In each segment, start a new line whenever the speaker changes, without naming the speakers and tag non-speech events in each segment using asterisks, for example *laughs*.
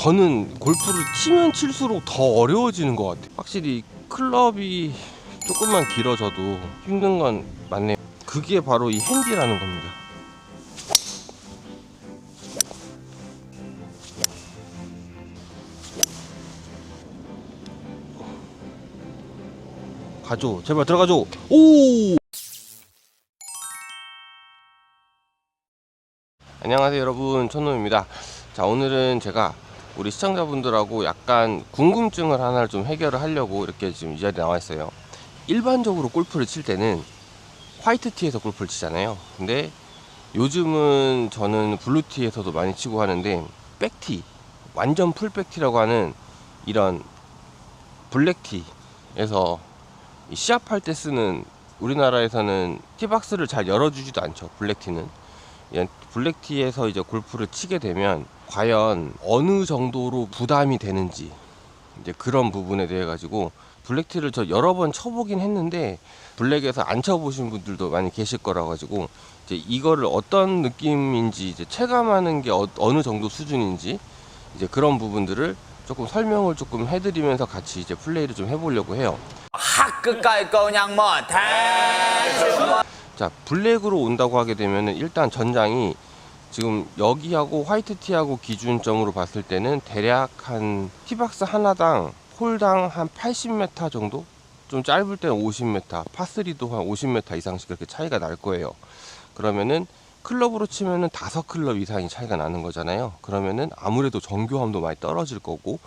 저는 골프를 치면 칠수록 더 어려워지는 것 같아요. 확실히 클럽이 조금만 길어져도 힘든 건 맞네요. 그게 바로 이 핸디라는 겁니다. 가죠. 제발 들어가죠. 오! 안녕하세요 여러분 천놈입니다 자 오늘은 제가 우리 시청자분들하고 약간 궁금증을 하나를 좀 해결을 하려고 이렇게 지금 이 자리에 나와 있어요. 일반적으로 골프를 칠 때는 화이트티에서 골프를 치잖아요. 근데 요즘은 저는 블루티에서도 많이 치고 하는데 백티 완전 풀백티라고 하는 이런 블랙티에서 이 시합할 때 쓰는 우리나라에서는 티박스를 잘 열어주지도 않죠 블랙티는 예, 블랙티에서 이제 골프를 치게 되면 과연 어느 정도로 부담이 되는지 이제 그런 부분에 대해 가지고 블랙티를 저 여러 번 쳐보긴 했는데 블랙에서 안 쳐보신 분들도 많이 계실 거라 가지고 이제 이거를 어떤 느낌인지 이제 체감하는 게 어, 어느 정도 수준인지 이제 그런 부분들을 조금 설명을 조금 해드리면서 같이 이제 플레이를 좀 해보려고 해요.
하 끝까지 그냥 뭐 대충.
자 블랙으로 온다고 하게 되면은 일단 전장이 지금 여기하고 화이트티하고 기준점으로 봤을 때는 대략 한 티박스 하나당 홀당 한 80m 정도? 좀 짧을 때는 50m 파3도 한 50m 이상씩 그렇게 차이가 날 거예요. 그러면은 클럽으로 치면은 다섯 클럽 이상이 차이가 나는 거잖아요. 그러면은 아무래도 정교함도 많이 떨어질 거고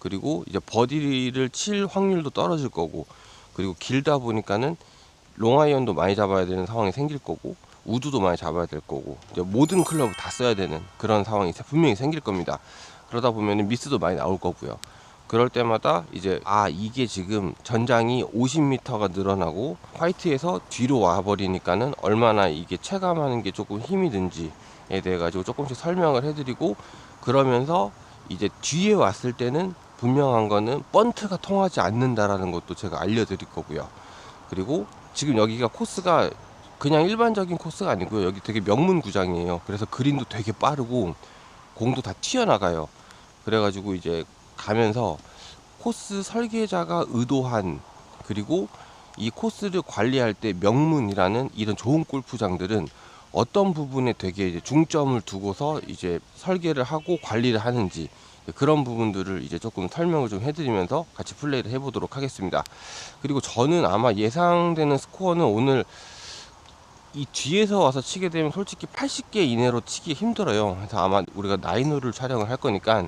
그리고 이제 버디를 칠 확률도 떨어질 거고 그리고 길다 보니까는 롱아이언도 많이 잡아야 되는 상황이 생길 거고 우드도 많이 잡아야 될 거고 모든 클럽을 다 써야 되는 그런 상황이 분명히 생길 겁니다. 그러다 보면 미스도 많이 나올 거고요. 그럴 때마다 이제 아 이게 지금 전장이 50m가 늘어나고 화이트에서 뒤로 와 버리니까는 얼마나 이게 체감하는 게 조금 힘이 든지에 대해 가지고 조금씩 설명을 해드리고 그러면서 이제 뒤에 왔을 때는 분명한 거는 번트가 통하지 않는다라는 것도 제가 알려드릴 거고요. 그리고 지금 여기가 코스가 그냥 일반적인 코스가 아니고요. 여기 되게 명문 구장이에요. 그래서 그린도 되게 빠르고 공도 다 튀어나가요. 그래가지고 이제 가면서 코스 설계자가 의도한 그리고 이 코스를 관리할 때 명문이라는 이런 좋은 골프장들은 어떤 부분에 되게 중점을 두고서 이제 설계를 하고 관리를 하는지 그런 부분들을 이제 조금 설명을 좀 해드리면서 같이 플레이를 해보도록 하겠습니다. 그리고 저는 아마 예상되는 스코어는 오늘 이 뒤에서 와서 치게 되면 솔직히 80개 이내로 치기 힘들어요. 그래서 아마 우리가 나인홀을 촬영을 할 거니까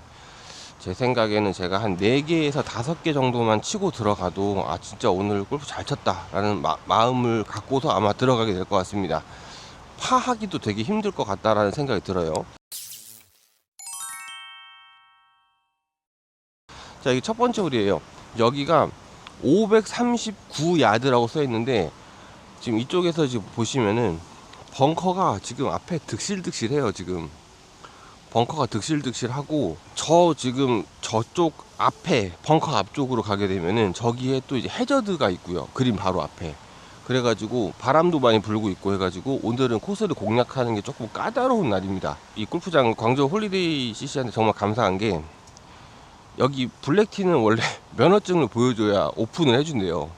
제 생각에는 제가 한 4개에서 5개 정도만 치고 들어가도 아 진짜 오늘 골프 잘 쳤다라는 마, 마음을 갖고서 아마 들어가게 될 것 같습니다. 파하기도 되게 힘들 것 같다라는 생각이 들어요. 자, 이게 첫 번째 홀이에요. 여기가 539 야드라고 써 있는데 지금 이쪽에서 지금 보시면은 벙커가 지금 앞에 득실득실해요. 지금 벙커가 득실득실하고 저 지금 저쪽 앞에 벙커 앞쪽으로 가게 되면은 저기에 또 이제 해저드가 있고요. 그림 바로 앞에. 그래가지고 바람도 많이 불고 있고 해가지고 오늘은 코스를 공략하는 게 조금 까다로운 날입니다. 이 골프장 광주 홀리데이 CC한테 정말 감사한 게 여기 블랙티는 원래 *laughs* 면허증을 보여줘야 오픈을 해준대요.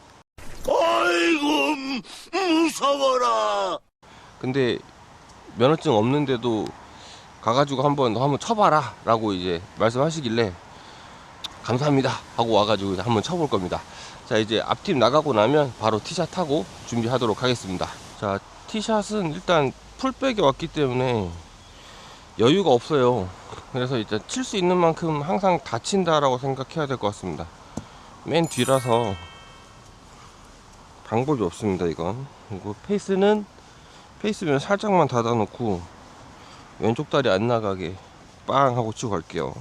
아이고 무서워라.
근데 면허증 없는데도 가가지고 한번 너 한번 쳐봐라 라고 이제 말씀하시길래 감사합니다 하고 와가지고 한번 쳐볼 겁니다 자 이제 앞팀 나가고 나면 바로 티샷 하고 준비하도록 하겠습니다 자 티샷은 일단 풀백에 왔기 때문에 여유가 없어요. 그래서 이제 칠수 있는 만큼 항상 다친다라고 생각해야 될 것 같습니다. 맨 뒤라서 방법이 없습니다 이건. 그리고 페이스는 페이스면 살짝만 닫아 놓고 왼쪽 다리 안 나가게 빵 하고 치고 갈게요.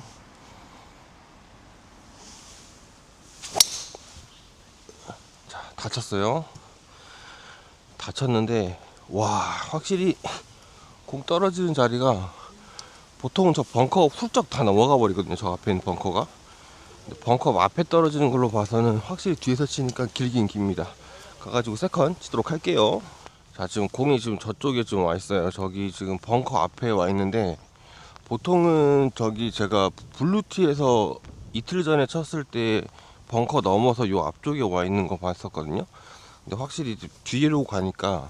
자 다쳤어요. 다쳤는데 와 확실히 공 떨어지는 자리가 보통은 저 벙커 훌쩍 다 넘어가 버리거든요 저 앞에 있는 벙커가. 벙커 앞에 떨어지는 걸로 봐서는 확실히 뒤에서 치니까 길긴 깁니다. 가가지고 세컨 치도록 할게요. 자 지금 공이 지금 저쪽에 좀 와 있어요. 저기 지금 벙커 앞에 와 있는데 보통은 저기 제가 블루티에서 이틀 전에 쳤을 때 벙커 넘어서 요 앞쪽에 와 있는 거 봤었거든요. 근데 확실히 뒤로 가니까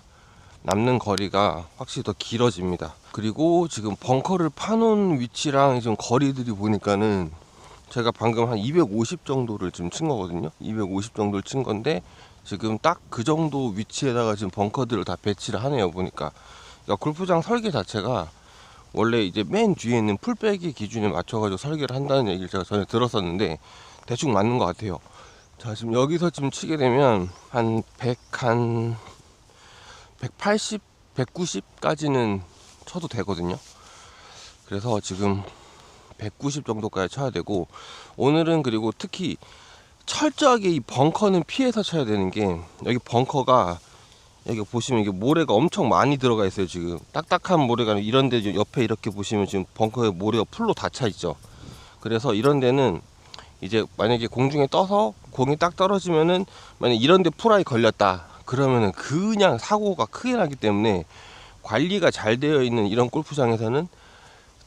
남는 거리가 확실히 더 길어집니다. 그리고 지금 벙커를 파놓은 위치랑 지금 거리들이 보니까는 제가 방금 한 250 정도를 지금 친 거거든요. 250 정도를 친 건데 지금 딱 그 정도 위치에다가 지금 벙커들을 다 배치를 하네요. 보니까 그러니까 골프장 설계 자체가 원래 이제 맨 뒤에 있는 풀백의 기준에 맞춰가지고 설계를 한다는 얘기를 제가 전에 들었었는데 대충 맞는 것 같아요. 자 지금 여기서 지금 치게 되면 한 100, 한 180, 190까지는 쳐도 되거든요. 그래서 지금 190 정도까지 쳐야 되고 오늘은 그리고 특히 철저하게 이 벙커는 피해서 쳐야 되는 게 여기 벙커가 여기 보시면 이게 모래가 엄청 많이 들어가 있어요 지금. 딱딱한 모래가 아니라 이런 데 옆에 이렇게 보시면 지금 벙커에 모래가 풀로 다 차 있죠. 그래서 이런 데는 이제 만약에 공중에 떠서 공이 딱 떨어지면은 만약 이런 데 풀아이 걸렸다 그러면은 그냥 사고가 크게 나기 때문에 관리가 잘 되어 있는 이런 골프장에서는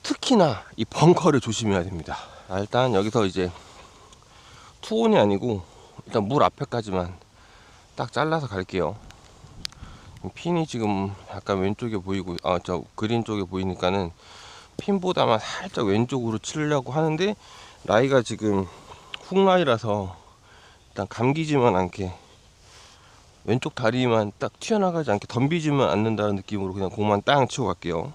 특히나 이 벙커를 조심해야 됩니다. 자, 일단 여기서 이제 투혼이 아니고 일단 물 앞에까지만 딱 잘라서 갈게요. 핀이 지금 약간 왼쪽에 보이고 아 저 그린 쪽에 보이니까는 핀보다만 살짝 왼쪽으로 치려고 하는데 라이가 지금 훅라이라서 일단 감기지만 않게 왼쪽 다리만 딱 튀어나가지 않게 덤비지만 않는다는 느낌으로 그냥 공만 땅 치고 갈게요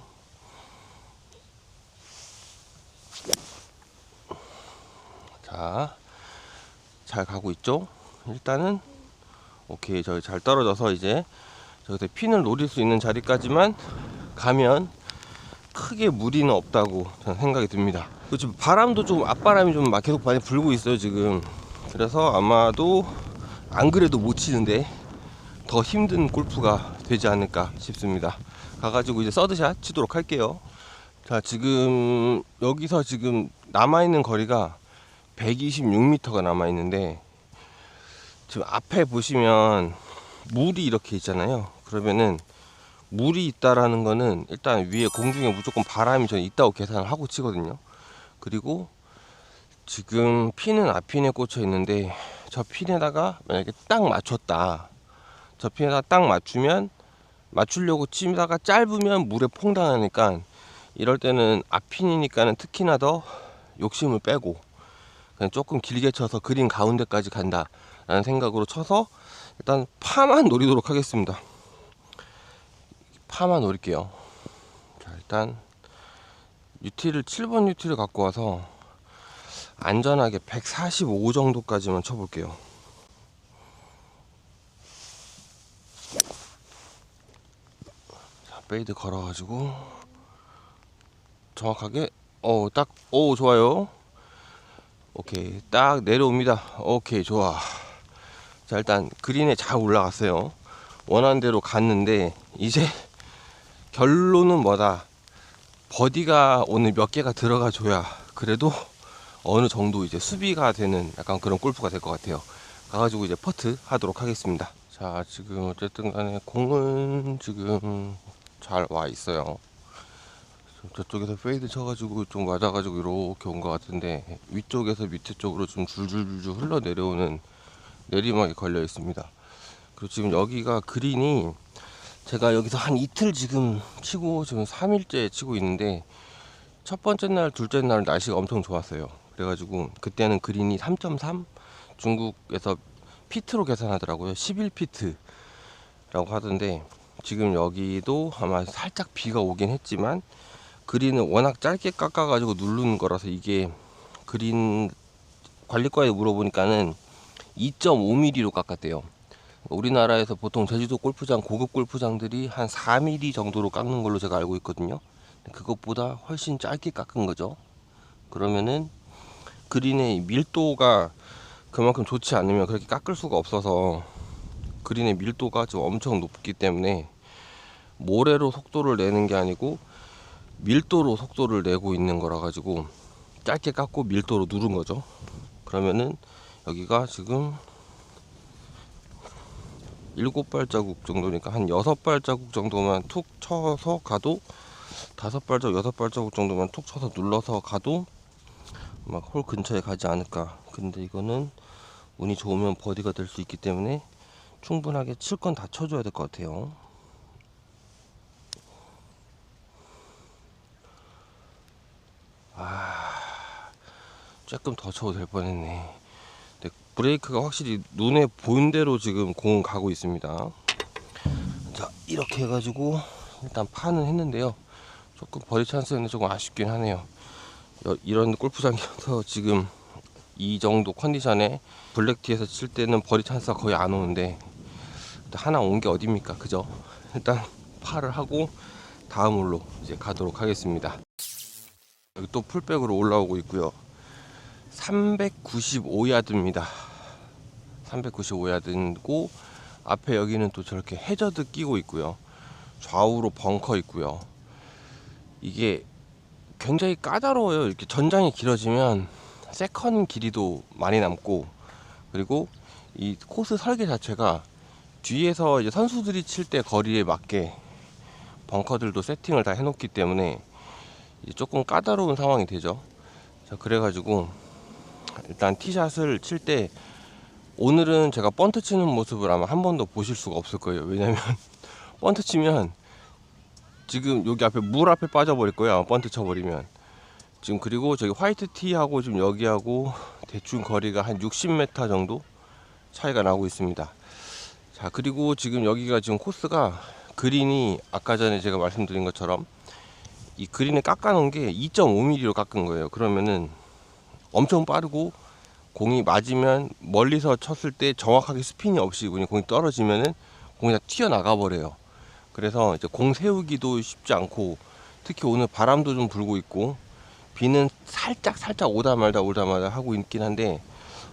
자 잘 가고 있죠 일단은 오케이 저기 잘 떨어져서 이제 저기서 핀을 노릴 수 있는 자리까지만 가면 크게 무리는 없다고 저는 생각이 듭니다. 지금 바람도 좀 앞바람이 좀 막 계속 많이 불고 있어요 지금. 그래서 아마도 안 그래도 못 치는데 더 힘든 골프가 되지 않을까 싶습니다. 가가지고 이제 서드샷 치도록 할게요. 자 지금 여기서 지금 남아 있는 거리가 126m가 남아 있는데 지금 앞에 보시면 물이 이렇게 있잖아요. 그러면은 물이 있다라는 거는 일단 위에 공중에 무조건 바람이 전 있다고 계산을 하고 치거든요. 그리고 지금 핀은 앞핀에 꽂혀 있는데 저 핀에다가 만약에 딱 맞췄다. 저 핀에다 딱 맞추면 맞추려고 치다가 짧으면 물에 퐁당하니까 이럴 때는 앞핀이니까는 특히나 더 욕심을 빼고 그냥 조금 길게 쳐서 그린 가운데까지 간다 라는 생각으로 쳐서 일단 파만 노리도록 하겠습니다. 파만 노릴게요. 자, 일단 유티를 7번 유티를 갖고 와서 안전하게 145 정도까지만 쳐볼게요. 페이드 걸어가지고 정확하게 어 딱 오 좋아요. 오케이 딱 내려옵니다. 오케이 좋아. 자 일단 그린에 잘 올라갔어요 원하는 대로 갔는데 이제 결론은 뭐다 버디가 오늘 몇 개가 들어가 줘야 그래도 어느 정도 이제 수비가 되는 약간 그런 골프가 될 것 같아요 가가지고 이제 퍼트 하도록 하겠습니다 자 지금 어쨌든 간에 공은 지금 잘 와 있어요 저쪽에서 페이드 쳐가지고 좀 맞아가지고 이렇게 온 것 같은데 위쪽에서 밑에 쪽으로 좀 줄줄줄줄 흘러 내려오는 내리막이 걸려 있습니다. 그리고 지금 여기가 그린이 제가 여기서 한 이틀 지금 치고 지금 3일째 치고 있는데 첫 번째 날, 둘째 날 날씨가 엄청 좋았어요. 그래가지고 그때는 그린이 3.3 중국에서 피트로 계산하더라고요. 11피트라고 하던데 지금 여기도 아마 살짝 비가 오긴 했지만 그린은 워낙 짧게 깎아 가지고 누르는 거라서 이게 그린 관리과에 물어보니까는 2.5mm로 깎았대요. 우리나라에서 보통 제주도 골프장 고급 골프장들이 한 4mm 정도로 깎는 걸로 제가 알고 있거든요. 그것보다 훨씬 짧게 깎은 거죠. 그러면은 그린의 밀도가 그만큼 좋지 않으면 그렇게 깎을 수가 없어서 그린의 밀도가 좀 엄청 높기 때문에 모래로 속도를 내는 게 아니고 밀도로 속도를 내고 있는 거라 가지고 짧게 깎고 밀도로 누른 거죠. 그러면은 여기가 지금 일곱 발자국 정도니까 한 여섯 발자국 정도만 툭 쳐서 가도 다섯 발자국 여섯 발자국 정도만 툭 쳐서 눌러서 가도 막 홀 근처에 가지 않을까 근데 이거는 운이 좋으면 버디가 될 수 있기 때문에 충분하게 칠 건 다 쳐줘야 될 것 같아요. 아 조금 더 쳐도 될 뻔했네. 브레이크가 확실히 눈에 보인 대로 지금 공은 가고 있습니다. 자 이렇게 해가지고 일단 파는 했는데요. 조금 버디 찬스는 조금 아쉽긴 하네요. 여- 이런 골프장이어서 *laughs* 지금 이 정도 컨디션에 블랙티에서 칠 때는 버디 찬스가 거의 안 오는데 하나 온 게 어딥니까? 그죠? 일단 파를 하고 다음 홀로 이제 가도록 하겠습니다. 여기 또 풀백으로 올라오고 있고요. 395야드입니다. 395야드고 앞에 여기는 또 저렇게 해저드 끼고 있고요. 좌우로 벙커 있고요. 이게 굉장히 까다로워요. 이렇게 전장이 길어지면 세컨 길이도 많이 남고 그리고 이 코스 설계 자체가 뒤에서 이제 선수들이 칠 때 거리에 맞게 벙커들도 세팅을 다 해놓기 때문에 조금 까다로운 상황이 되죠. 자, 그래가지고 일단 티샷을 칠 때 오늘은 제가 번트 치는 모습을 아마 한 번도 보실 수가 없을 거예요. 왜냐면 *laughs* 번트 치면 지금 여기 앞에 물 앞에 빠져버릴 거예요. 번트 쳐버리면. 지금 그리고 저기 화이트 티하고 지금 여기하고 대충 거리가 한 60m 정도 차이가 나고 있습니다. 자 그리고 지금 여기가 지금 코스가 그린이 아까 전에 제가 말씀드린 것처럼 이 그린을 깎아 놓은 게 2.5mm로 깎은 거예요. 그러면은 엄청 빠르고 공이 맞으면 멀리서 쳤을 때 정확하게 스핀이 없이 공이 떨어지면은 공이 다 튀어나가 버려요. 그래서 이제 공 세우기도 쉽지 않고 특히 오늘 바람도 좀 불고 있고 비는 살짝 살짝 오다 말다 오다 말다 하고 있긴 한데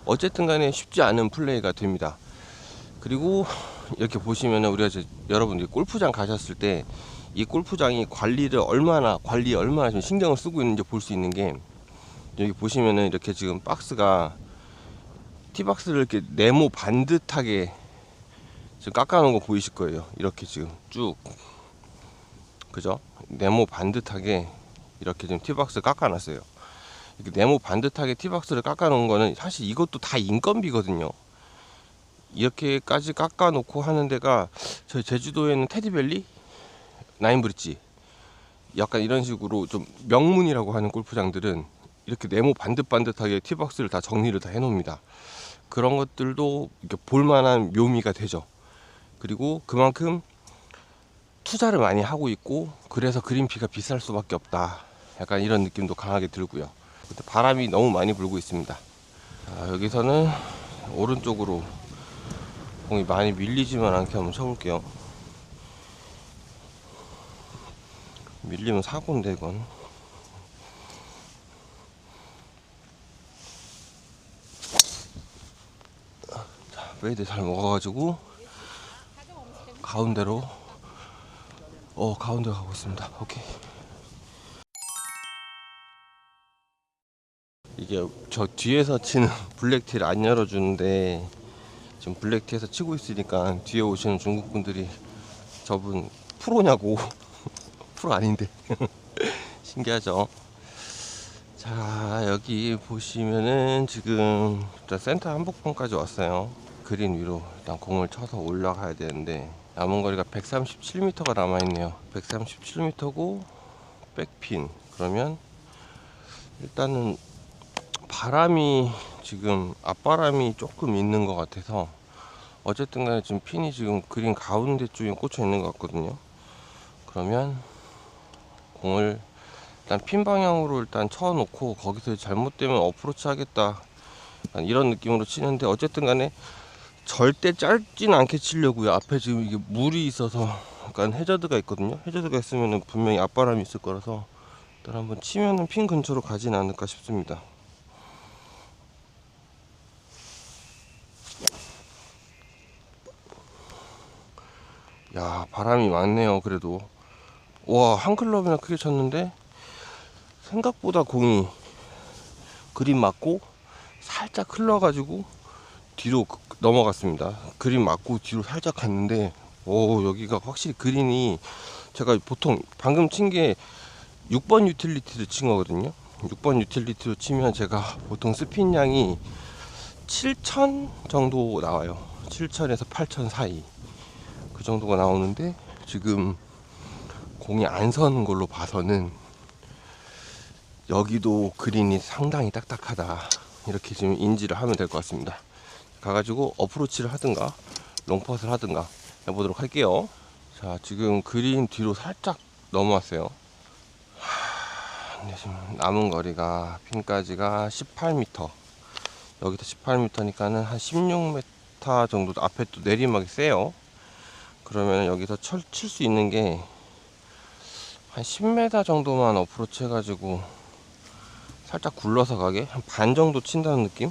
어쨌든 간에 쉽지 않은 플레이가 됩니다. 그리고 이렇게 보시면은 우리가 이제 여러분들이 골프장 가셨을 때 이 골프장이 관리를 얼마나 관리에 얼마나 좀 신경을 쓰고 있는지 볼 수 있는 게 여기 보시면은 이렇게 지금 박스가 티박스를 이렇게 네모 반듯하게 지금 깎아놓은 거 보이실 거예요. 이렇게 지금 쭉 그죠? 네모 반듯하게 이렇게 지금 티박스 깎아놨어요. 이렇게 네모 반듯하게 티박스를 깎아놓은 거는 사실 이것도 다 인건비거든요. 이렇게까지 깎아 놓고 하는 데가 저희 제주도에는 테디밸리, 나인브릿지 약간 이런 식으로 좀 명문이라고 하는 골프장들은 이렇게 네모 반듯반듯하게 티박스를 다 정리를 다 해놓습니다. 그런 것들도 이렇게 볼만한 묘미가 되죠. 그리고 그만큼 투자를 많이 하고 있고 그래서 그린피가 비쌀 수밖에 없다. 약간 이런 느낌도 강하게 들고요. 바람이 너무 많이 불고 있습니다. 자, 여기서는 오른쪽으로 공이 많이 밀리지만 않게 한번 쳐볼게요. 밀리면 사고인데 이건. 자, 웨이드 잘 먹어가지고 가운데로 어 가운데 가고 있습니다. 오케이. 이게 저 뒤에서 치는 *laughs* 블랙티를 안 열어주는데 지금 블랙티에서 치고 있으니까 뒤에 오시는 중국 분들이 저분 프로냐고 *laughs* 프로 아닌데 *laughs* 신기하죠. 자 여기 보시면은 지금 센터 한복판까지 왔어요. 그린 위로 일단 공을 쳐서 올라가야 되는데 남은 거리가 137m가 남아 있네요. 137m고 백핀 그러면 일단은 바람이 지금 앞바람이 조금 있는 것 같아서 어쨌든 간에 지금 핀이 지금 그린 가운데 쪽에 꽂혀 있는 것 같거든요. 그러면 공을 일단 핀 방향으로 일단 쳐놓고 거기서 잘못되면 어프로치 하겠다. 이런 느낌으로 치는데 어쨌든 간에 절대 짧진 않게 치려고요. 앞에 지금 이게 물이 있어서 약간 해저드가 있거든요. 해저드가 있으면 분명히 앞바람이 있을 거라서 일단 한번 치면은 핀 근처로 가진 않을까 싶습니다 야 바람이 많네요 그래도 와 한 클럽이나 크게 쳤는데 생각보다 공이 그림 맞고 살짝 흘러가지고 뒤로 그- 넘어갔습니다. 그림 맞고 뒤로 살짝 갔는데 오 여기가 확실히 그린이 제가 보통 방금 친 게 6번 유틸리티를 친 거거든요. 6번 유틸리티로 치면 제가 보통 스핀 양이 7,000 정도 나와요. 7,000에서 8,000 사이. 그 정도가 나오는데 지금 공이 안 서는 걸로 봐서는 여기도 그린이 상당히 딱딱하다. 이렇게 지금 인지를 하면 될 것 같습니다. 가가지고 어프로치를 하든가 롱퍼스를 하든가 해보도록 할게요. 자, 지금 그린 뒤로 살짝 넘어왔어요. 하, 근데 지금 남은 거리가 핀까지가 18m. 여기서 18m니까는 한 16m 정도 앞에 또 내리막이 세요. 그러면 여기서 칠수 있는 게 한 10m 정도만 어프로치 해가지고 살짝 굴러서 가게 한 반 정도 친다는 느낌?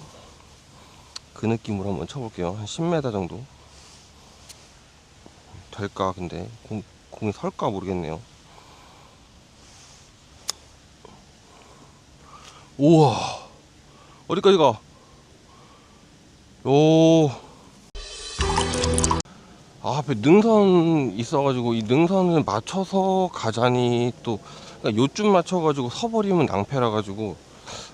그 느낌으로 한번 쳐볼게요. 한 10m 정도. 될까, 근데. 공, 공이 설까 모르겠네요. 우와. 어디까지 가? 오. 아, 앞에 능선 있어가지고 이 능선을 맞춰서 가자니 또 그러니까 요쯤 맞춰가지고 서버리면 낭패라가지고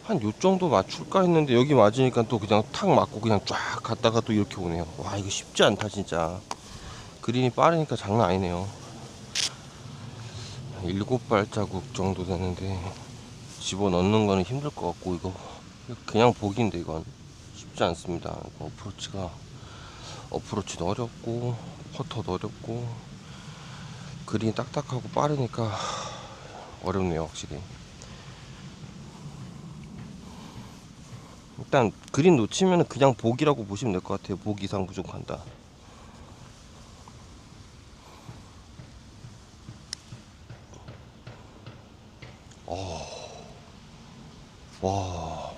한 요 정도 맞출까 했는데 여기 맞으니까 또 그냥 탁 맞고 그냥 쫙 갔다가 또 이렇게 오네요. 와 이거 쉽지 않다 진짜. 그린이 빠르니까 장난 아니네요. 일곱 발자국 정도 되는데 집어 넣는 거는 힘들 것 같고 이거 그냥 보기인데 이건 쉽지 않습니다. 어프로치가 어프로치도 어렵고 퍼터도 어렵고 그린이 딱딱하고 빠르니까 어렵네요 확실히. 일단 그린 놓치면 그냥 보기라고 보시면 될 것 같아요. 보기 이상 부족한다. 어. 와.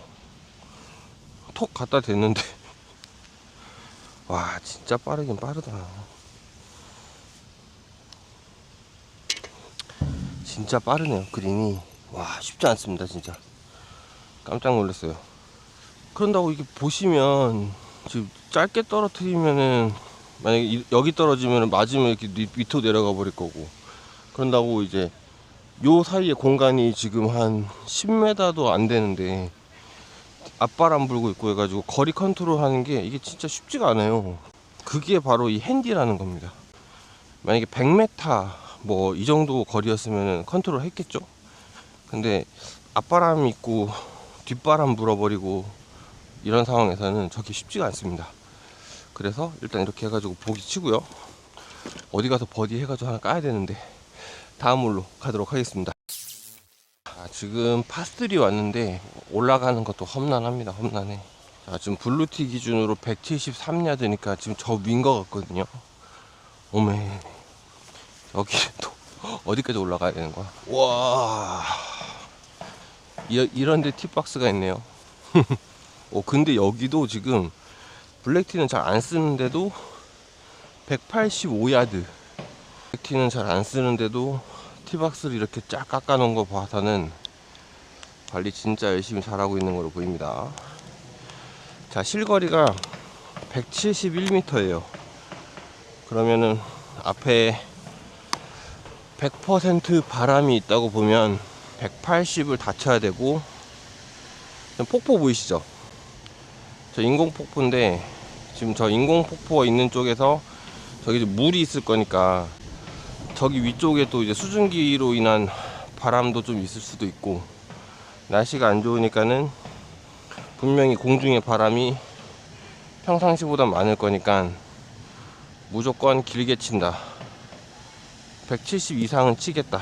톡 갖다 댔는데. *laughs* 와, 진짜 빠르긴 빠르다. 진짜 빠르네요, 그린이. 와, 쉽지 않습니다, 진짜. 깜짝 놀랐어요. 그런다고 이게 보시면 지금 짧게 떨어뜨리면은 만약에 이- 여기 떨어지면 맞으면 이렇게 밑- 밑으로 내려가 버릴 거고 그런다고 이제 요 사이에 공간이 지금 한 10m도 안 되는데 앞바람 불고 있고 해가지고 거리 컨트롤 하는 게 이게 진짜 쉽지가 않아요 그게 바로 이 핸디라는 겁니다 만약에 100m 뭐 이 정도 거리였으면 컨트롤 했겠죠 근데 앞바람 있고 뒷바람 불어버리고 이런 상황에서는 저게 쉽지가 않습니다. 그래서 일단 이렇게 해가지고 보기 치고요. 어디 가서 버디 해가지고 하나 까야 되는데 다음 홀로 가도록 하겠습니다. 자, 지금 파3 왔는데 올라가는 것도 험난합니다. 험난해. 자, 지금 블루티 기준으로 173야드니까 지금 저윈거 같거든요. 오메. 여기 또 어디까지 올라가야 되는 거야? 와. 이, 이런데 팁박스가 있네요. *laughs* 어, 근데 여기도 지금 블랙티는 잘 안 쓰는데도 185야드. 블랙티는 잘 안 쓰는데도 티박스를 이렇게 쫙 깎아 놓은 거 봐서는 관리 진짜 열심히 잘하고 있는 걸로 보입니다. 자, 실거리가 171m예요. 그러면은 앞에 100% 바람이 있다고 보면 180을 다 쳐야 되고 폭포 보이시죠? 저 인공 폭포인데 지금 저 인공 폭포가 있는 쪽에서 저기 물이 있을 거니까 저기 위쪽에 또 이제 수증기로 인한 바람도 좀 있을 수도 있고 날씨가 안 좋으니까는 분명히 공중의 바람이 평상시보다 많을 거니까 무조건 길게 친다. 170 이상은 치겠다.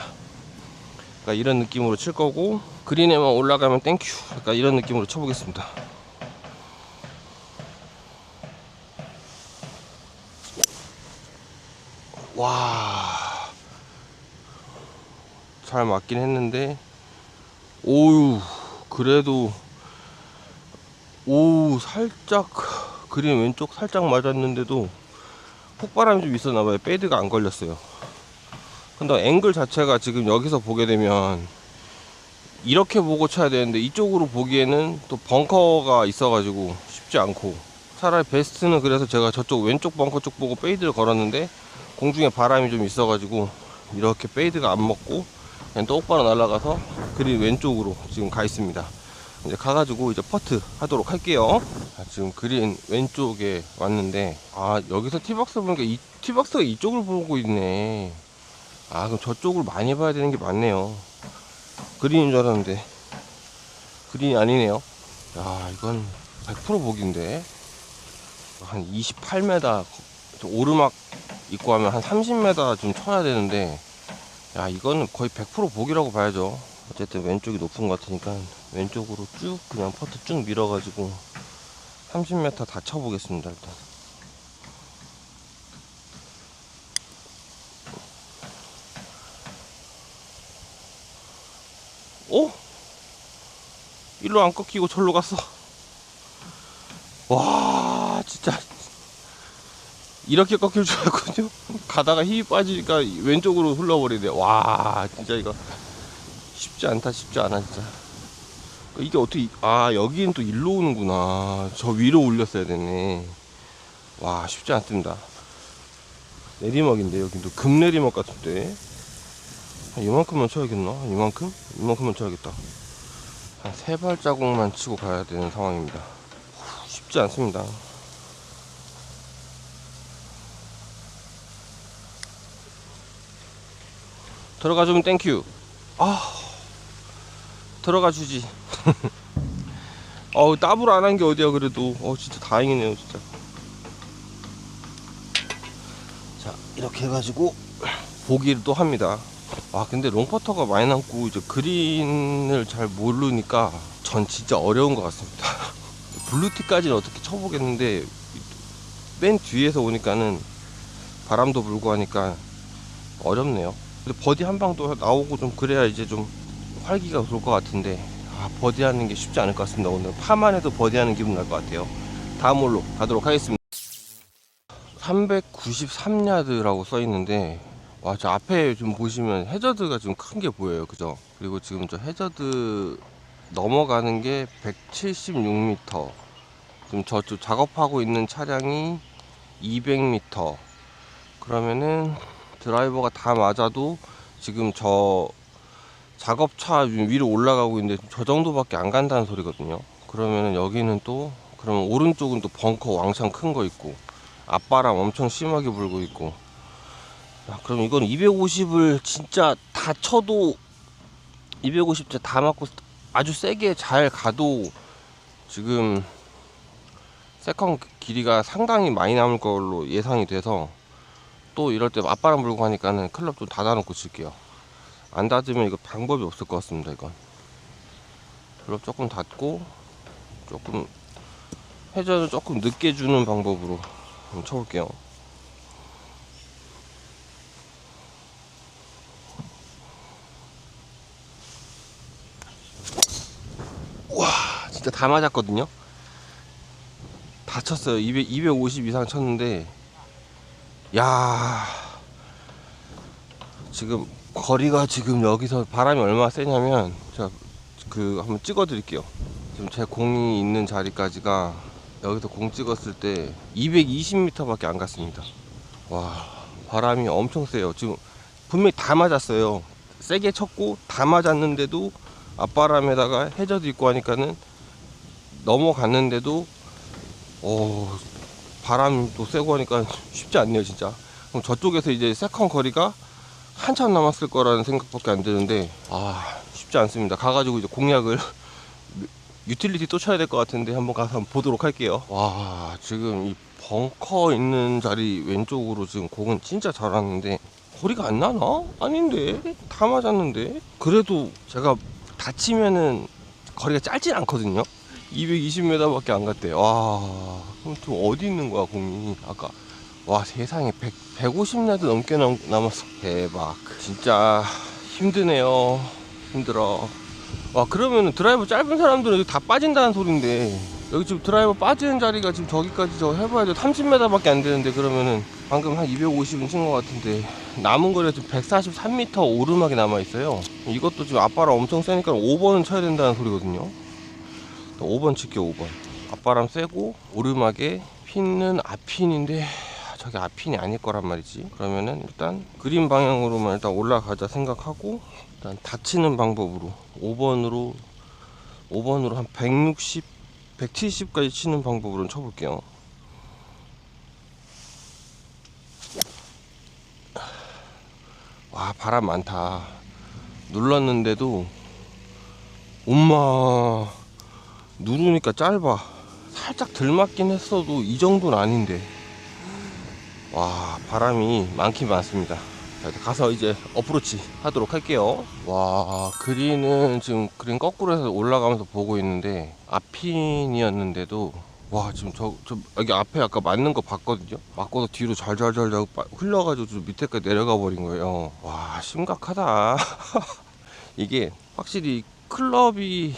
그러니까 이런 느낌으로 칠 거고 그린에만 올라가면 땡큐. 그러니까 이런 느낌으로 쳐보겠습니다. 와. 잘 맞긴 했는데 오유 그래도 오 살짝 그린 왼쪽 살짝 맞았는데도 폭바람이 좀 있었나 봐요. 배드가 안 걸렸어요. 근데 앵글 자체가 지금 여기서 보게 되면 이렇게 보고 쳐야 되는데 이쪽으로 보기에는 또 벙커가 있어 가지고 쉽지 않고 차라리 베스트는 그래서 제가 저쪽 왼쪽 벙커 쪽 보고 페이드를 걸었는데 공중에 바람이 좀 있어 가지고 이렇게 페이드가 안 먹고 그냥 똑바로 날아가서 그린 왼쪽으로 지금 가 있습니다. 이제 가가지고 이제 퍼트 하도록 할게요. 자, 지금 그린 왼쪽에 왔는데 아 여기서 티박스 보니까 이 티박스가 이쪽을 보고 있네. 아 그럼 저쪽을 많이 봐야 되는 게 맞네요. 그린인 줄 알았는데. 그린이 아니네요. 야 이건 100% 복인데. 한 28m 저 오르막 입고 하면 한 30m 좀 쳐야 되는데. 야 이거는 거의 100% 복이라고 봐야죠. 어쨌든 왼쪽이 높은 것 같으니까 왼쪽으로 쭉 그냥 퍼트 쭉 밀어가지고 30m 다 쳐보겠습니다 일단 오? 일로 안 꺾이고 절로 갔어. 와 진짜. 이렇게 꺾일 줄 알았거든요? *laughs* 가다가 힘이 빠지니까 왼쪽으로 흘러버리네. 와 진짜 이거 쉽지 않다 쉽지 않아 진짜. 이게 어떻게 아 여기는 또 일로 오는구나. 저 위로 올렸어야 되네. 와 쉽지 않습니다. 내리막인데 여긴 또 금내리막 같은데. 한 이만큼만 쳐야겠나 이만큼 이만큼만 쳐야겠다 한 세 발자국만 치고 가야 되는 상황입니다 쉽지 않습니다. 들어가 주면 땡큐. 아 들어가 주지. *laughs* 어우 따블 안 한 게 어디야 그래도. 어 진짜 다행이네요 진짜. 자 이렇게 해가지고 보기를 또 합니다. 아 근데 롱퍼터가 많이 남고 이제 그린을 잘 모르니까 전 진짜 어려운 것 같습니다. *laughs* 블루티까지는 어떻게 쳐보겠는데 맨 뒤에서 오니까는 바람도 불고 하니까 어렵네요. 근데 버디 한 방도 나오고 좀 그래야 이제 좀 활기가 돌 것 같은데 아 버디 하는 게 쉽지 않을 것 같습니다. 오늘 파만 해도 버디 하는 기분 날 것 같아요. 다음 홀로 가도록 하겠습니다. 393야드라고 써 있는데 와 저 앞에 좀 보시면 해저드가 좀 큰 게 보여요. 그죠? 그리고 지금 저 해저드 넘어가는 게 176m 지금 저쪽 작업하고 있는 차량이 200m 그러면은 드라이버가 다 맞아도 지금 저 작업차 위로 올라가고 있는데 저 정도밖에 안 간다는 소리거든요. 그러면은 여기는 또 그러면 오른쪽은 또 벙커 왕창 큰 거 있고 앞바람 엄청 심하게 불고 있고 야, 그럼 이건 250을 진짜 다 쳐도 250째 다 맞고 아주 세게 잘 가도 지금 세컨 길이가 상당히 많이 남을 걸로 예상이 돼서 또 이럴 때 맞바람 불고 하니까는 클럽 좀 닫아놓고 칠게요. 안 닫으면 이거 방법이 없을 것 같습니다. 이건 클럽 조금 닫고 조금 회전을 조금 늦게 주는 방법으로 한번 쳐볼게요. 진짜 다 맞았거든요. 다 쳤어요. 200, 250 이상 쳤는데, 야 지금 거리가 지금 여기서 바람이 얼마나 세냐면, 제가 그 한번 찍어 드릴게요. 지금 제 공이 있는 자리까지가 여기서 공 찍었을 때 220m밖에 안 갔습니다. 와, 바람이 엄청 세요. 지금 분명히 다 맞았어요. 세게 쳤고 다 맞았는데도 앞바람에다가 해저드 있고 하니까는 넘어갔는데도 어 바람도 세고 하니까 쉽지 않네요 진짜. 그럼 저쪽에서 이제 세컨 거리가 한참 남았을 거라는 생각밖에 안 드는데 아 쉽지 않습니다. 가가지고 이제 공략을 *laughs* 유틸리티 또 쳐야 될 것 같은데 한번 가서 한번 보도록 할게요. 와 지금 이 벙커 있는 자리 왼쪽으로 지금 공은 진짜 잘 왔는데 거리가 안 나나? 아닌데? 다 맞았는데? 그래도 제가 다치면은 거리가 짧진 않거든요 220m밖에 안 갔대. 와, 그럼 또 어디 있는 거야, 공이? 아까. 와, 세상에 100, 150야드 넘게 남, 남았어. 대박. 진짜 힘드네요. 힘들어. 와, 그러면 드라이버 짧은 사람들은 다 빠진다는 소린데. 여기 지금 드라이버 빠지는 자리가 지금 저기까지 저 해봐야 돼. 30m밖에 안 되는데, 그러면은 방금 한 250은 친 것 같은데. 남은 거리가 지금 143m 오르막이 남아있어요. 이것도 지금 앞바람 엄청 세니까 5번은 쳐야 된다는 소리거든요. 5번 칠게요 5번. 앞바람 세고 오르막에 핀은 앞핀인데 저 저게 앞핀이 아닐 거란 말이지. 그러면은 일단 그린 방향으로만 일단 올라가자 생각하고 일단 다치는 방법으로 5번으로 5번으로 한 160, 170까지 치는 방법으로 쳐볼게요. 와 바람 많다. 눌렀는데도 엄마 누르니까 짧아. 살짝 덜 맞긴 했어도 이 정도는 아닌데. 와 바람이 많긴 많습니다. 가서 이제 어프로치 하도록 할게요. 와 그린은 지금 그린 거꾸로 해서 올라가면서 보고 있는데 앞핀이었는데도 와 지금 저, 저 여기 앞에 아까 맞는 거 봤거든요? 맞고서 뒤로 잘잘잘 흘러가지고 좀 밑에까지 내려가 버린 거예요. 와 심각하다. *laughs* 이게 확실히 클럽이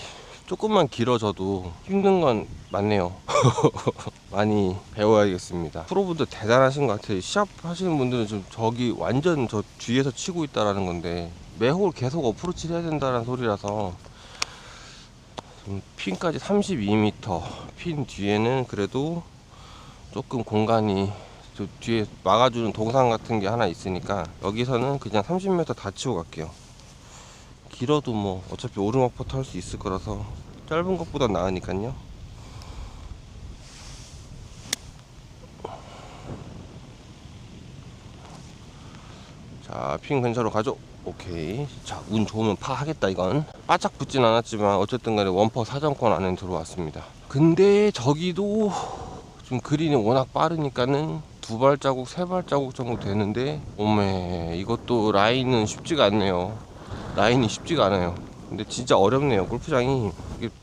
조금만 길어져도 힘든 건 맞네요. *laughs* 많이 배워야겠습니다. 프로분들 대단하신 것 같아요. 시합 하시는 분들은 좀 저기 완전 저 뒤에서 치고 있다라는 건데 매홀 계속 어프로치를 해야 된다는 소리라서 지금 핀까지 32m 핀 뒤에는 그래도 조금 공간이 저 뒤에 막아주는 동상 같은 게 하나 있으니까 여기서는 그냥 30m 다 치고 갈게요. 길어도 뭐 어차피 오르막 퍼트 할수 있을 거라서 짧은 것보다 나으니까요. 자, 핀 근처로 가죠. 오케이. 자, 운 좋으면 파 하겠다 이건. 바짝 붙진 않았지만 어쨌든 간에 원퍼 사정권 안에 들어왔습니다. 근데 저기도 좀 그린이 워낙 빠르니까는 두 발자국, 세 발자국 정도 되는데 오메 이것도 라인은 쉽지가 않네요. 라인이 쉽지가 않아요. 근데 진짜 어렵네요. 골프장이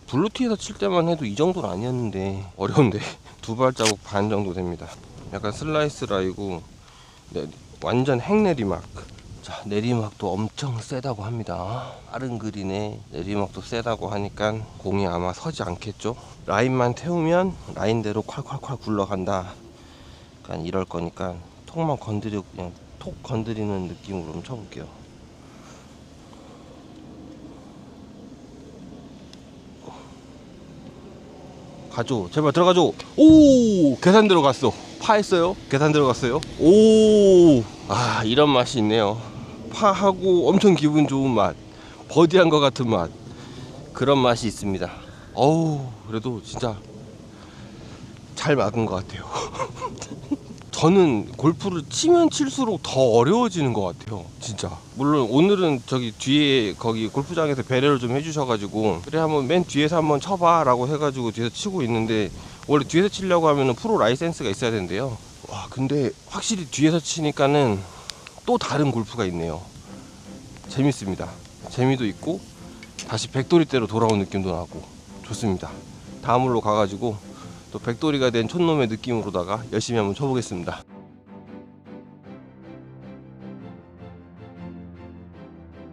블루티에서 칠 때만 해도 이 정도는 아니었는데 어려운데 *laughs* 두 발자국 반 정도 됩니다. 약간 슬라이스 라이고 네, 완전 핵 내리막. 자 내리막도 엄청 세다고 합니다. 빠른 그린에 내리막도 세다고 하니까 공이 아마 서지 않겠죠. 라인만 태우면 라인대로 콸콸콸 굴러간다. 약간 이럴 거니까 톡만 건드리고 그냥 톡 건드리는 느낌으로 좀 쳐볼게요. 가죠. 제발 들어가죠. 오! 계산 들어갔어. 파했어요. 계산 들어갔어요. 오! 아, 이런 맛이 있네요. 파하고 엄청 기분 좋은 맛. 버디한 것 같은 맛. 그런 맛이 있습니다. 어우, 그래도 진짜 잘 막은 것 같아요. *laughs* 저는 골프를 치면 칠수록 더 어려워지는 것 같아요. 진짜. 물론 오늘은 저기 뒤에 거기 골프장에서 배려를 좀 해주셔가지고 그래 한번 맨 뒤에서 한번 쳐봐라고 해가지고 뒤에서 치고 있는데 원래 뒤에서 치려고 하면은 프로 라이센스가 있어야 된대요. 와 근데 확실히 뒤에서 치니까는 또 다른 골프가 있네요. 재밌습니다. 재미도 있고 다시 백돌이대로 돌아온 느낌도 나고 좋습니다. 다음 홀로 가가지고 또 백돌이가 된 촌놈의 느낌으로다가 열심히 한번 쳐보겠습니다.